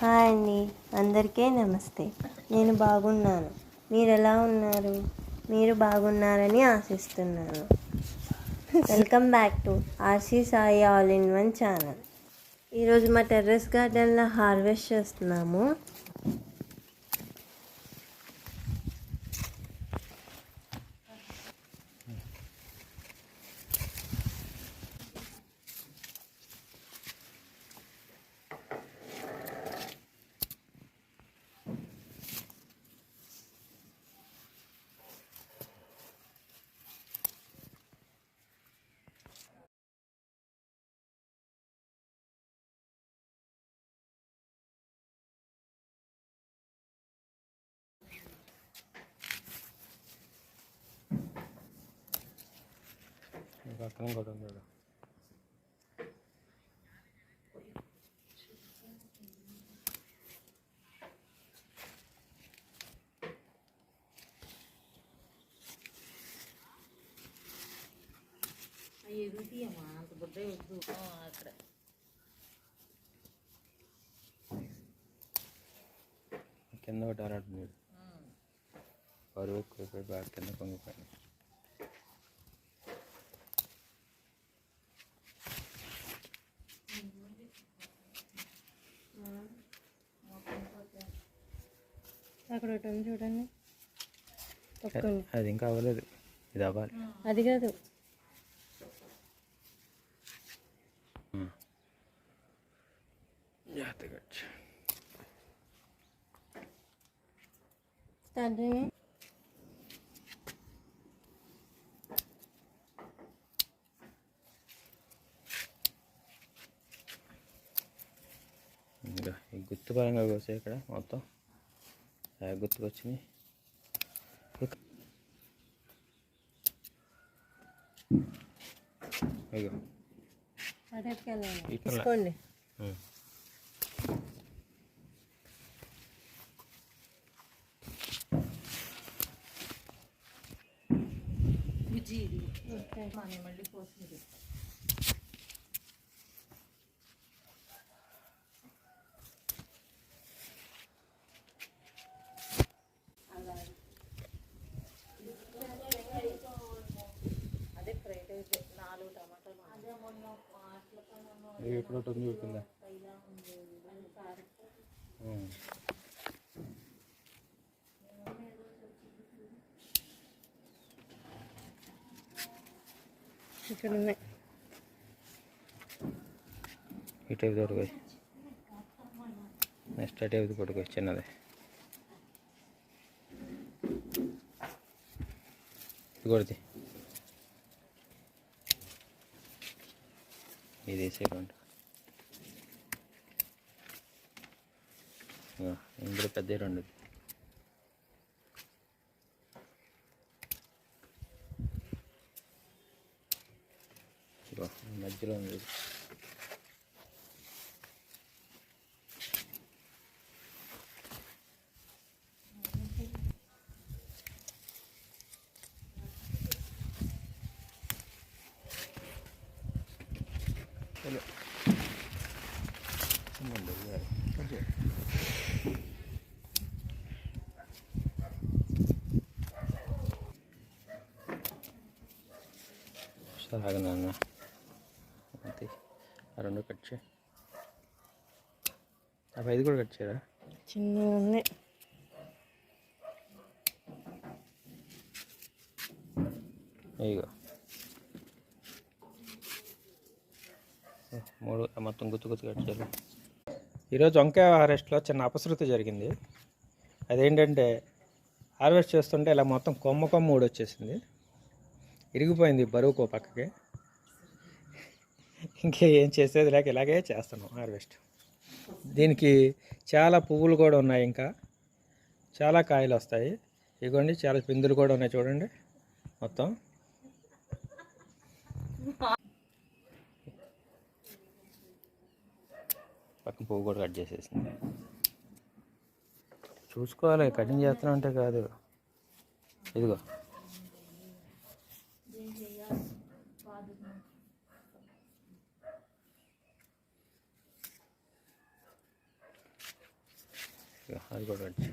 Hi అండి. అందరికీ నమస్తే. నేను బాగున్నాను. మీరు ఎలా ఉన్నారు? మీరు బాగున్నారని ఆశిస్తున్నాను. Welcome back to RC Sai all in one channel. ఈరోజు మా టెర్రస్ గార్డెన్లో హార్వెస్ట్ చేస్తున్నాము. పక్కన కూడా ఉంది చూడు. కింద ఒకటి ఆరాడుతుంది చూడు. బరువు ఎక్కువైపోయి బాగా కింద పొంగిపోయింది అక్కడ ఒకటి ఉంది చూడండి. అది ఇంకా అవ్వలేదు. ఇది అవ్వాలి. అది కాదు. స్టార్ట్ చేయి. ఇంకా ఈ గుర్తు పరంగా కోసాయి ఇక్కడ మొత్తం. ఆ గుర్తుకు వచ్చినాయి ఇక- ఇగో అటువైపుకి వెళ్ళండి. ఇక్కడ. తీసుకోండి ఉం. ఓకే. ఇది ఎక్కడ ఒకటి ఉంది చూడు కింద ఉం. ఇక్కడ ఉన్నాయి ఈ టైప్ దొరకాయి నెక్స్ట్ ఆ టైప్ పట్టుకోవచ్చు చిన్నది ఇది ఇది వేసేయకుండా ఇందులో పెద్ద రెండు ఇగో, మధ్యలో ఉంది Hello. Mundo, ya. సరే నాన్న. అంతే ఆ రెండు కట్ చేయి. ఐదు కూడా కట్ చేయరా? చిన్న ఉంది. ఇగో మూడు మొత్తం గుత్తు గుత్తు కట్ చేయాలి. ఈరోజు వంకాయ హార్వెస్ట్లో చిన్న అపశృతి జరిగింది. అదేంటంటే హార్వెస్ట్ చేస్తుంటే ఇలా మొత్తం కొమ్మ కొమ్మ ఊడి వచ్చేసింది ఇరిగిపోయింది బరువుకో పక్కకి. ఇంకే ఏం చేసేది లేక ఇలాగే చేస్తున్నాం హార్వెస్ట్. దీనికి చాలా పువ్వులు కూడా ఉన్నాయి ఇంకా. చాలా కాయలు వస్తాయి. ఇగోండి చాలా పిందులు కూడా ఉన్నాయి చూడండి. మొత్తం. పక్కన పువ్వు కూడా కట్ చేసేసింది. చూసుకోవాలి కటింగ్ చేస్తున్నా అంటే కాదు. ఇదిగో ఇక అది కూడా వచ్చి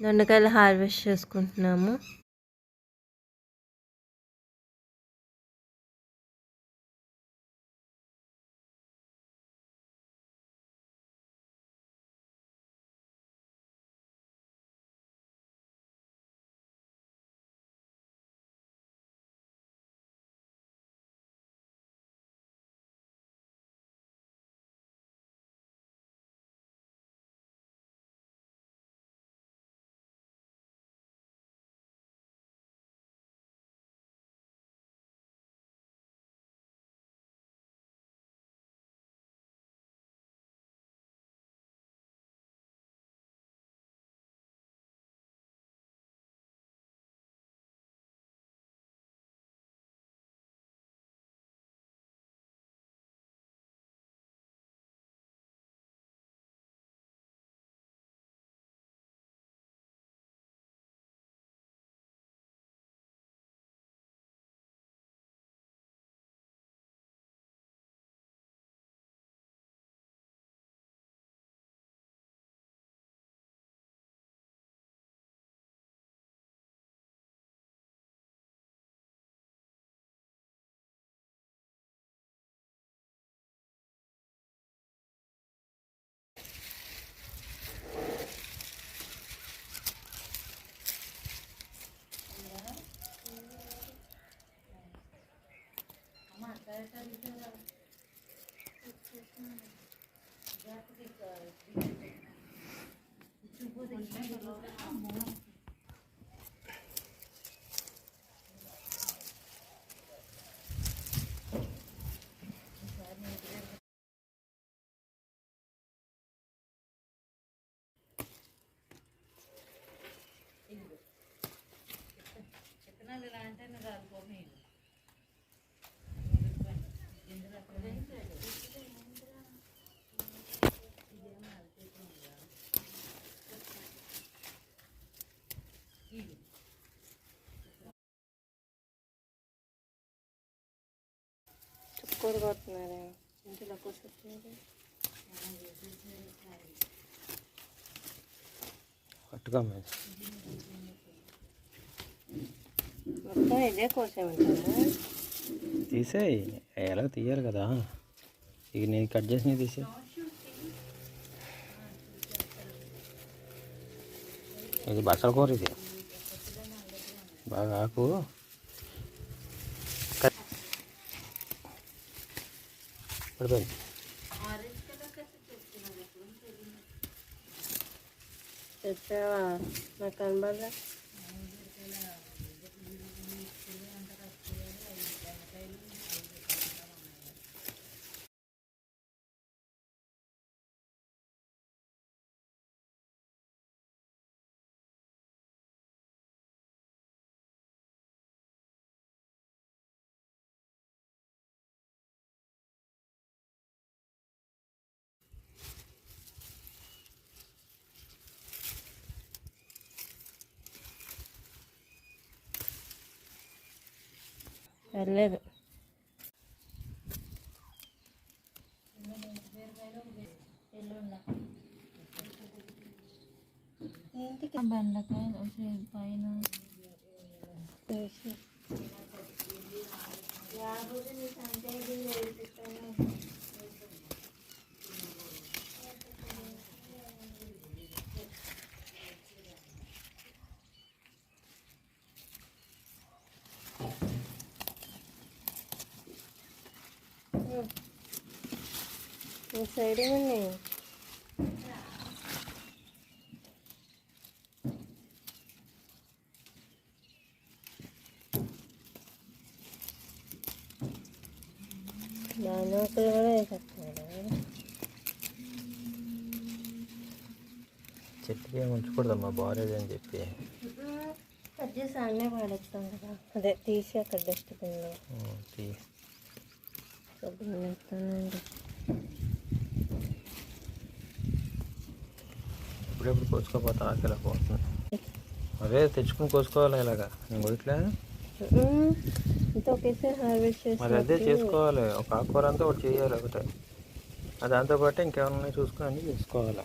దొండకాయలు హార్వెస్ట్ చేసుకుంటున్నాము. చుక్కూరు కొడుతున్నారే ఇంటిలో మీద మొత్తం ఇదే కోసేమంటారా? తీసేయి ఎలా తీయాలి కదా? ఇక నేను కట్ చేసి తీసే. ఇది బసల కూర ఇది. బాగా ఆకు. పడిపోయింది. తెచ్చావా నాకు కనబడదా కనబడరా వెళ్ళలేదు బెండకాయ పైన తీసి. ఈ సైడ్ దాని ఒకరు కూడా వేసేస్తున్నాడు. చెట్టుకి ఉంచకూడదమ్మా బాగాలేదు అని చెప్పి. కట్ చేసి అన్నీ పడేస్తాం కదా. అదే తీసి అక్కడ డస్ట్బిన్లో ఉమ్, ఎప్పుడెప్పుడు కోసుకోపోతా ఆకలి పోతుంది అదే తెచ్చుకుని కోసుకోవాలి ఇలాగా. నేను హార్వెస్ట్ మరి అదే చేసి చేసుకోవాలి. ఒక ఆకుకూర అంతా ఒకటి చేయాలి ఒకటే. దాంతోపాటు ఇంకేమైనా ఉన్నాయి చూసుకొని అన్నీ చేసుకోవాలి.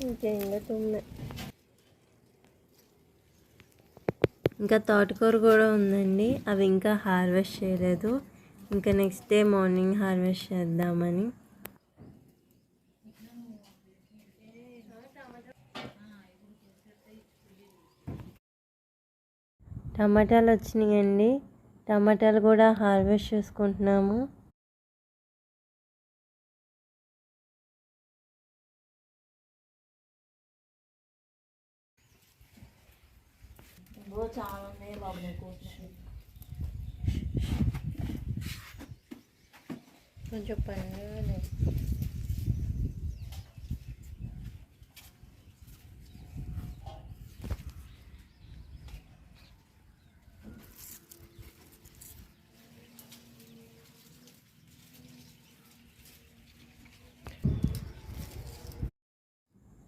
ఇంకేంగా తుమ్మె ఇంకా తోటకూర కూడా ఉందండి. అవి ఇంకా హార్వెస్ట్ చేయలేదు. ఇంకా నెక్స్ట్ డే మార్నింగ్ హార్వెస్ట్ చేద్దామని. టమాటాలు వచ్చినాయండి. టమాటాలు కూడా హార్వెస్ట్ చేసుకుంటున్నాము. కొంచెం పండుగ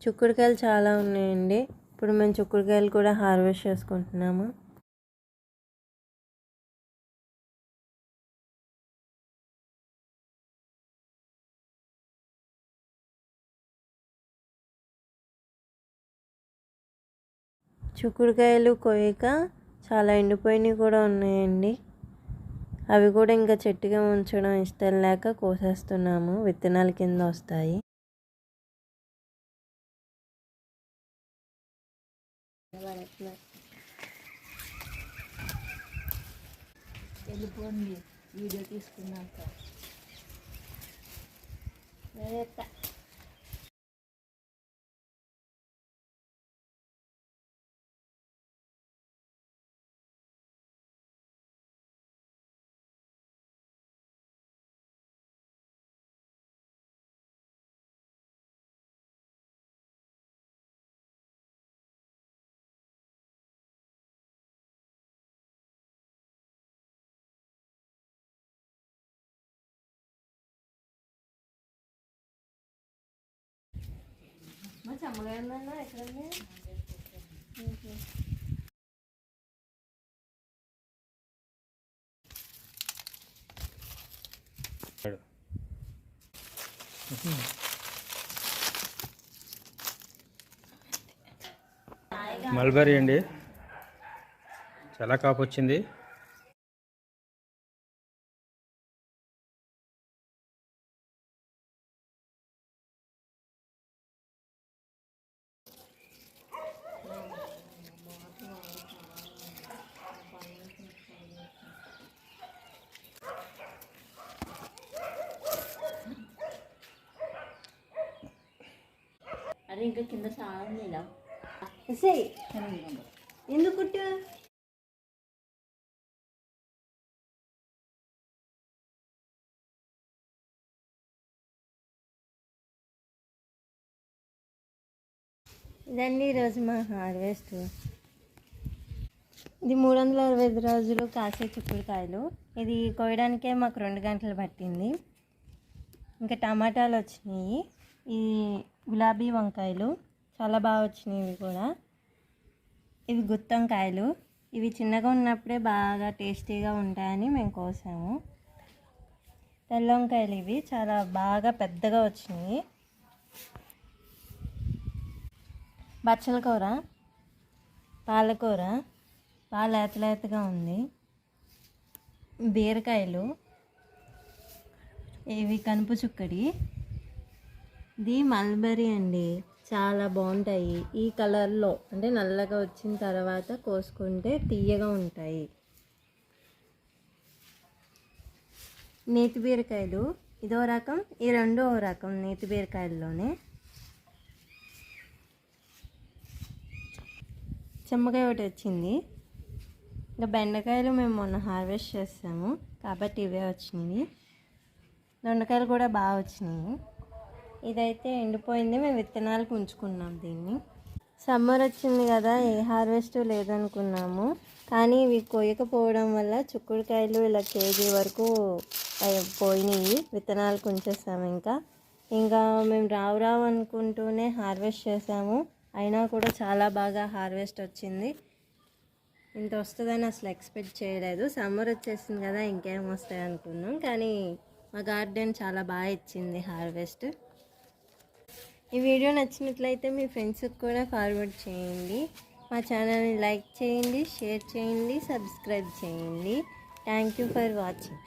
చుక్కుడుకాయలు చాలా ఉన్నాయండి. ఇప్పుడు మేము చుక్కుడుకాయలు కూడా హార్వెస్ట్ చేసుకుంటున్నాము. చుక్కుడుకాయలు కోయక చాలా ఎండిపోయినవి కూడా ఉన్నాయండి. అవి కూడా ఇంకా చెట్టుగా ఉంచడం ఇష్టం లేక కోసేస్తున్నాము. విత్తనాల కింద వస్తాయి. Telepon dia, dia video instrumental. మా చమ్మగారు ఎక్కడండి మల్బరీ అండి. చాలా కాపు వచ్చింది అరే ఇంకా కింద చాలా ఉంది ఇలా సరే ఎందుకు కుట్టు ఇదండి ఈరోజు మా హార్వెస్ట్. ఇది మూడు వందల అరవై ఐదు రోజులు కాసే చిక్కుడుకాయలు. ఇది కోయడానికే మాకు రెండు గంటలు పట్టింది. ఇంకా టమాటాలు వచ్చినాయి. ఈ గులాబీ వంకాయలు చాలా బాగా వచ్చినాయి కూడా. ఇవి గుత్తంకాయలు ఇవి చిన్నగా ఉన్నప్పుడే బాగా టేస్టీగా ఉంటాయని మేము కోసాము. తెల్ల వంకాయలు ఇవి. చాలా బాగా పెద్దగా వచ్చినాయి. బచ్చల కూర పాలకూర బాగా లేత లేతగా ఉంది. బీరకాయలు ఇవి కనుపు చుక్కడి. ఇది మల్బరీ అండి. చాలా బాగుంటాయి. ఈ కలర్లో అంటే నల్లగా వచ్చిన తర్వాత కోసుకుంటే తీయగా ఉంటాయి. నేతి బీరకాయలు ఇదో రకం ఈ రెండో రకం నేతి బీరకాయల్లోనే. చెమ్మకాయ ఒకటి వచ్చింది. ఇంకా బెండకాయలు మేము మొన్న హార్వెస్ట్ చేసాము. కాబట్టి ఇవే వచ్చినాయి దొండకాయలు కూడా బాగా వచ్చినాయి. ఇదైతే ఎండిపోయింది. మేము విత్తనాలకు ఉంచుకున్నాం దీన్ని. సమ్మర్ వచ్చింది కదా ఏ హార్వెస్ట్ లేదనుకున్నాము. కానీ ఇవి కోయకపోవడం వల్ల చుక్కుడుకాయలు ఇలా కేజీ వరకు పోయినాయి. విత్తనాలకు ఉంచేస్తాము ఇంకా. ఇంకా మేము రావు రావు అనుకుంటూనే హార్వెస్ట్ చేసాము. అయినా కూడా చాలా బాగా హార్వెస్ట్ వచ్చింది. ఇంత వస్తుందని అసలు ఎక్స్పెక్ట్ చేయలేదు. సమ్మర్ వచ్చేసింది కదా ఇంకేం వస్తాయి అనుకున్నాం. కానీ మా గార్డెన్ చాలా బాగా ఇచ్చింది హార్వెస్ట్. ఈ వీడియో నచ్చినట్లయితే మీ ఫ్రెండ్స్కి కూడా ఫార్వర్డ్ చేయండి. మా ఛానల్ని లైక్ చేయండి షేర్ చేయండి సబ్స్క్రైబ్ చేయండి. Thank you for watching.